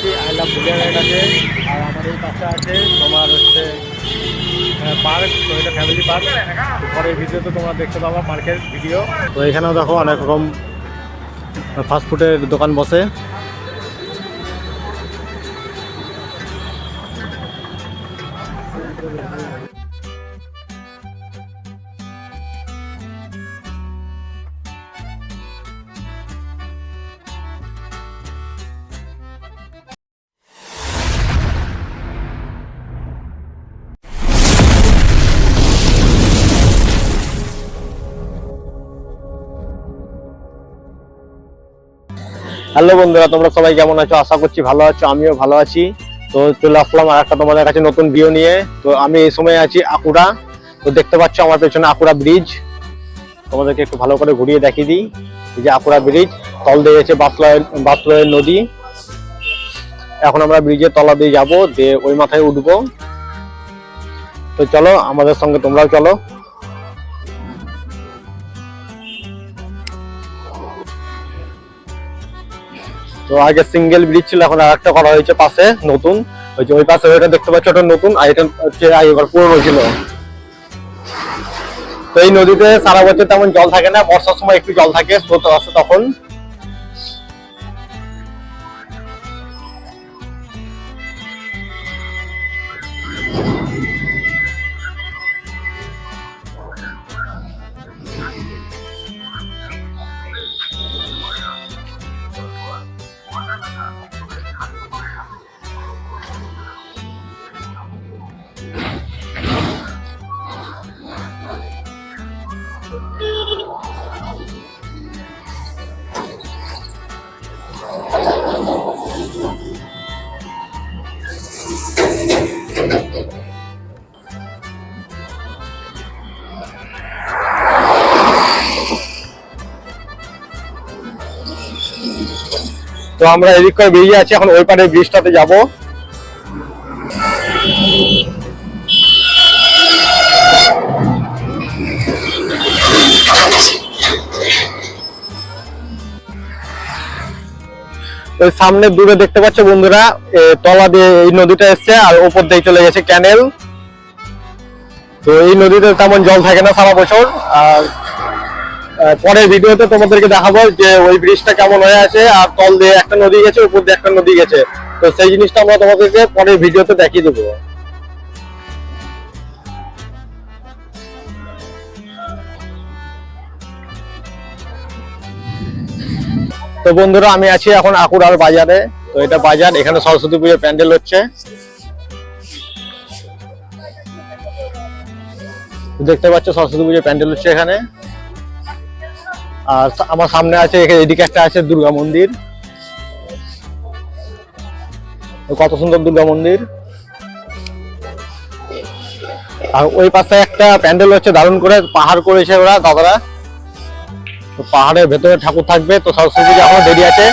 আছি I love বুলিয়ানের আছে, আর এই পাশে আছে তোমার হচ্ছে পার্ক তো এটা ফ্যামিলি পার্ক। পরের ভিডিও তো তোমরা দেখতে পাবো পার্কের ভিডিও। তো এখানেও দেখো অনেক রকম ফাস্টফুডের দোকান বসে। হ্যালো বন্ধুরা, তোমরা সবাই কেমন আছো? আশা করছি ভালো আছো, আমিও ভালো আছি। তো চলে আসলাম আর একটা তোমাদের কাছে নতুন ভিডিও নিয়ে। তো আমি এই সময় আছি আকুড়া। তো দেখতে পাচ্ছ আমার পেছনে আকুড়া ব্রিজ তোমাদেরকে একটু ভালো করে ঘুরিয়ে দেখিয়ে দিই। এই যে আকুড়া ব্রিজ তল দিয়ে গেছে বাসলয়ের বাসলয়ের নদী। এখন আমরা ব্রিজের তলা দিয়ে যাব, দিয়ে ওই মাথায় উঠবো। তো চলো, আমাদের সঙ্গে তোমরাও চলো। তো আগে সিঙ্গেল ব্রিজ ছিল, এখন আর একটা করা হয়েছে পাশে, নতুন। ওই যে ওই পাশে ওইটা দেখতে পাচ্ছ, ওটা নতুন, আর এটা হচ্ছে আগেবার পুরনো ছিল। তো এই নদীতে সারা বছর তেমন জল থাকে না, বর্ষার সময় একটু জল থাকে, স্রোত আসে তখন। তো আমরা এদিক করে বেরিয়ে আছি, এখন ওই পারে ব্রিজটাতে যাব। সামনে দূরে দেখতে পাচ্ছ বন্ধুরা তলা দিয়ে এই নদীটা এসছে, আর ওপর দিয়ে চলে গেছে ক্যানেল তো এই নদীতে তেমন জল থাকে না সারা বছর, আর পরের ভিডিওতে তোমাদেরকে দেখাবো যে ওই ব্রিজটা কেমন হয়ে আছে, আর তল দিয়ে একটা নদী গেছে, উপর দিয়ে একটা নদী গেছে। তো সেই জিনিসটা আমরা তোমাদেরকে পরের ভিডিওতে দেখিয়ে দেবো। তো বন্ধুরা, আমি আছি এখন আকুড়ার বাজারে। তো এটা বাজার, এখানে সরস্বতী পুজোর প্যান্ডেল হচ্ছে। দেখতে পাচ্ছ, সরস্বতী পুজোর প্যান্ডেল হচ্ছে এখানে। আর আমার সামনে আছে এদিকে একটা আছে দুর্গা মন্দির। কত সুন্দর দুর্গা মন্দির। আর ওই পাশে একটা প্যান্ডেল হচ্ছে, দারুণ করে পাহাড় করেছে ওরা দাদারা। তো পাহাড়ের ভেতরে ঠাকুর থাকবে, তো সরস্বতী পুজো এখনও দেরি আছে।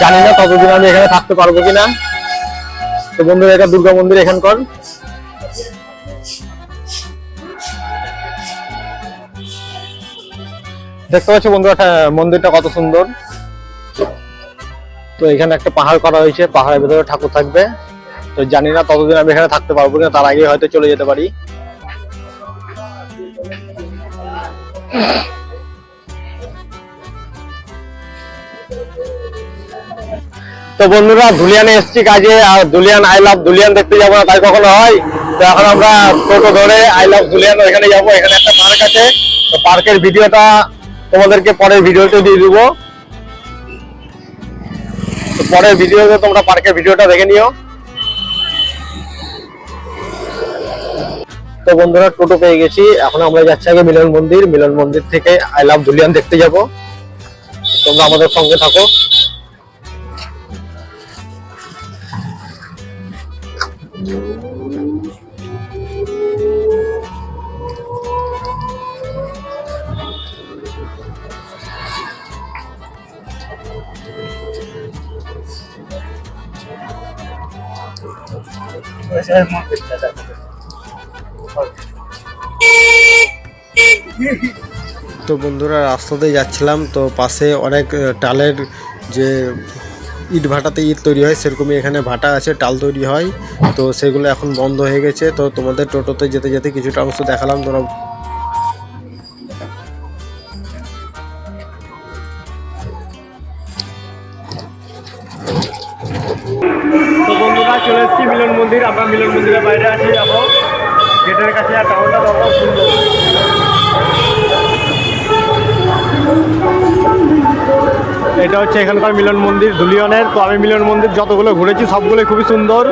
জানি না ততদিন আমি এখানে থাকতে পারব কিনা। তো বন্ধুরা, এটা দুর্গা মন্দির এখানকার। দেখতে পাচ্ছ বন্ধুরা মন্দিরটা কত সুন্দর। তো এখানে একটা পাহাড় করা হয়েছে, পাহাড়ের ভেতরে ঠাকুর থাকবে। তো জানি না ততদিন আমি এখানে থাকতে পারব কিনা, তার আগে হয়তো চলে যেতে পারি। তো বন্ধুরা, ধুলিয়ানে এসছি কাজে, আর ধুলিয়ান আই লাভ ধুলিয়ান দেখতে যাব না, তাই কখনো হয়। তো এখন আমরা টোটো ধরে আই লাভ ধুলিয়ান, ওইখানে যাব। এখানে একটা পার্ক আছে। তো পার্কের ভিডিওটা তোমাদেরকে পরের ভিডিওতে দিয়ে দিব। পরের ভিডিওতে তোমরা পার্কের ভিডিওটা দেখে নিও। তো বন্ধুরা, টোটো পেয়ে গেছি। এখন আমরা যাচ্ছি আগে মিলন মন্দির। মিলন মন্দির থেকে আই লাভ দুলিয়ান দেখতে যাব। তোমরা আমাদের সঙ্গে থাকো। তো বন্ধুরা রাস্তাতে যাচ্ছিলাম, তো পাশে অনেক টালের যে ইট ভাটাতে ইট তৈরি হয়, সেরকমই এখানে ভাটা আছে, টাল তৈরি হয়। তো সেগুলো এখন বন্ধ হয়ে গেছে। তো তোমাদের টোটোতে যেতে যেতে কিছুটা অংশ দেখালাম, তোমরা গেটের কাছে আর টাউনটা দেখো সুন্দর এটা হচ্ছে এখানকার মিলন মন্দির ধুলিয়নের তো আমি মিলন মন্দির যতগুলো ঘুরেছি সবগুলোই খুবই সুন্দর।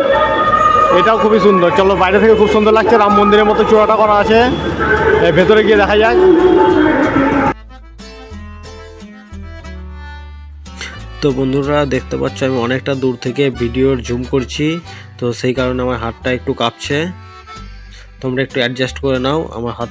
এটাও খুবই সুন্দর। চলো বাইরে থেকে খুব সুন্দর লাগছে রাম মন্দিরের মতো চূড়াটা করা আছে। এর ভেতরে গিয়ে দেখা যাক। তো বন্ধুরা দেখতে পাচ্ছ আমি অনেকটা দূর থেকে ভিডিওর জুম করছি তো সেই কারণে আমার হাতটা একটু কাঁপছে। তোমরা একটু অ্যাডজাস্ট করে নাও আমার হাত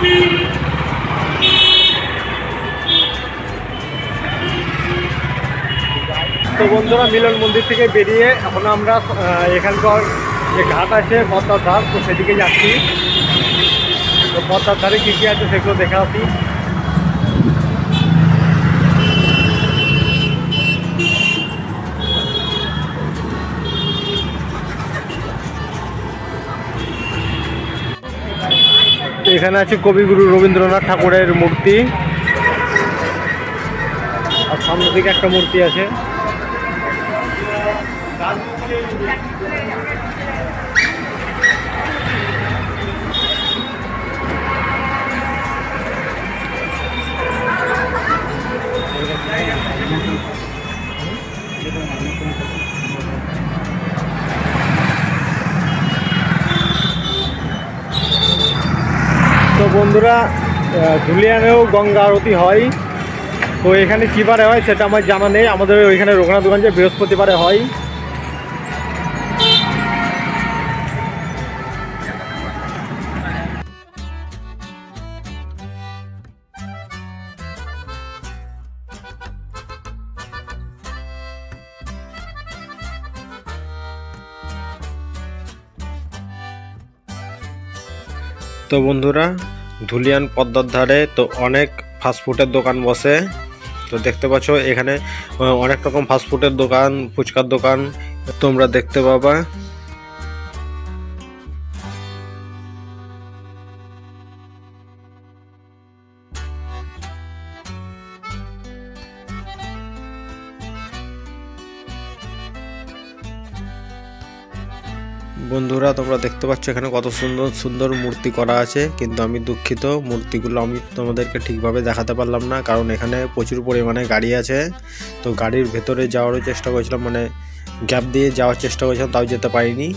তো বন্ধুরা, মিলন মন্দির থেকে বেরিয়ে এখন আমরা এখানকার যে ঘাট আছে, পদ্মার ধার, তো সেদিকে যাচ্ছি। তো পদ্মার ধারে কী কী আছে সেগুলো দেখা আসি এখানে আছে কবিগুরু রবীন্দ্রনাথ ঠাকুরের মূর্তি। আর সামনের দিকে একটা মূর্তি আছে। বন্ধুরা ধুলিয়ানেও গঙ্গা আরতি হয়। তো এখানে কী বারে হয় সেটা আমার জানা নেই। আমাদের ওইখানে রঘুনাথগঞ্জে বৃহস্পতিবারে হয়। তো বন্ধুরা ধুলিয়ান পদ্মার ধারে তো অনেক ফাস্টফুডের দোকান বসে। তো দেখতে পাচ্ছ, এখানে অনেক রকম ফাস্টফুডের দোকান, ফুচকার দোকান তোমরা দেখতে পাবা। বন্ধুরা, তোমরা দেখতে পাচ্ছ এখানে কত সুন্দর সুন্দর মূর্তি করা আছে। কিন্তু আমি দুঃখিত, মূর্তিগুলো আমি তোমাদেরকে ঠিকভাবে দেখাতে পারলাম না, কারণ এখানে প্রচুর পরিমাণে গাড়ি আছে। তো গাড়ির ভেতরে যাওয়ারও চেষ্টা করেছিলাম মানে গ্যাপ দিয়ে যাওয়ার চেষ্টা করেছিলাম, তাও যেতে পারিনি।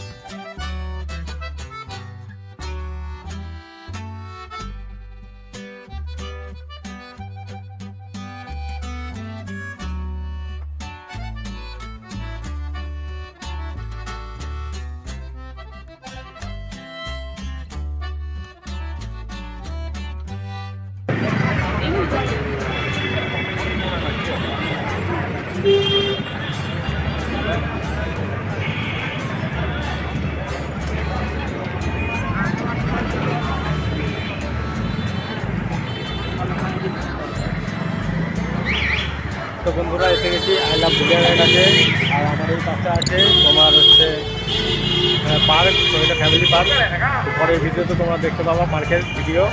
এই পাশে আছে তোমার হচ্ছে পার্ক তো এটা ফ্যামিলি পার্ক পরের ভিডিওতে তোমরা দেখতে পাবা পার্কের ভিডিও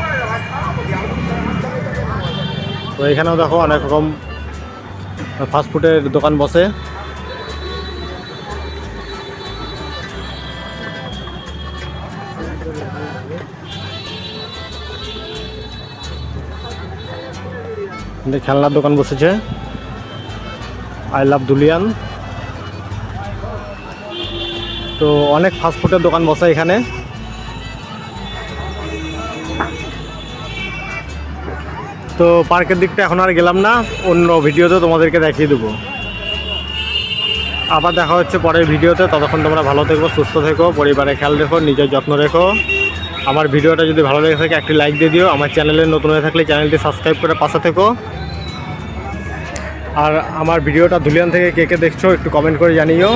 তো এখানেও দেখো অনেক রকম ফাস্টফুডের দোকান বসে। খেলনার দোকান বসেছে। আই লাভ দুলিয়ান তো অনেক ফাস্টফুডের দোকান বসে এখানে। তো পার্কের দিকটা এখন আর গেলাম না, অন্য ভিডিওতে তোমাদেরকে দেখিয়ে দেবো। আবার দেখা হচ্ছে পরের ভিডিওতে, ততক্ষণ তোমরা ভালো থেকো, সুস্থ থেকো পরিবারে খেয়াল রেখো, নিজের যত্ন রেখো। আমার ভিডিওটা যদি ভালো লেগে থাকে, একটি লাইক দিয়ে দিও। আমার চ্যানেলে নতুন হয়ে থাকলে চ্যানেলটি সাবস্ক্রাইব করে পাশে থেকো। আর আমার ভিডিওটা ধুলিয়ান থেকে কে কে দেখছ, একটু কমেন্ট করে জানিও।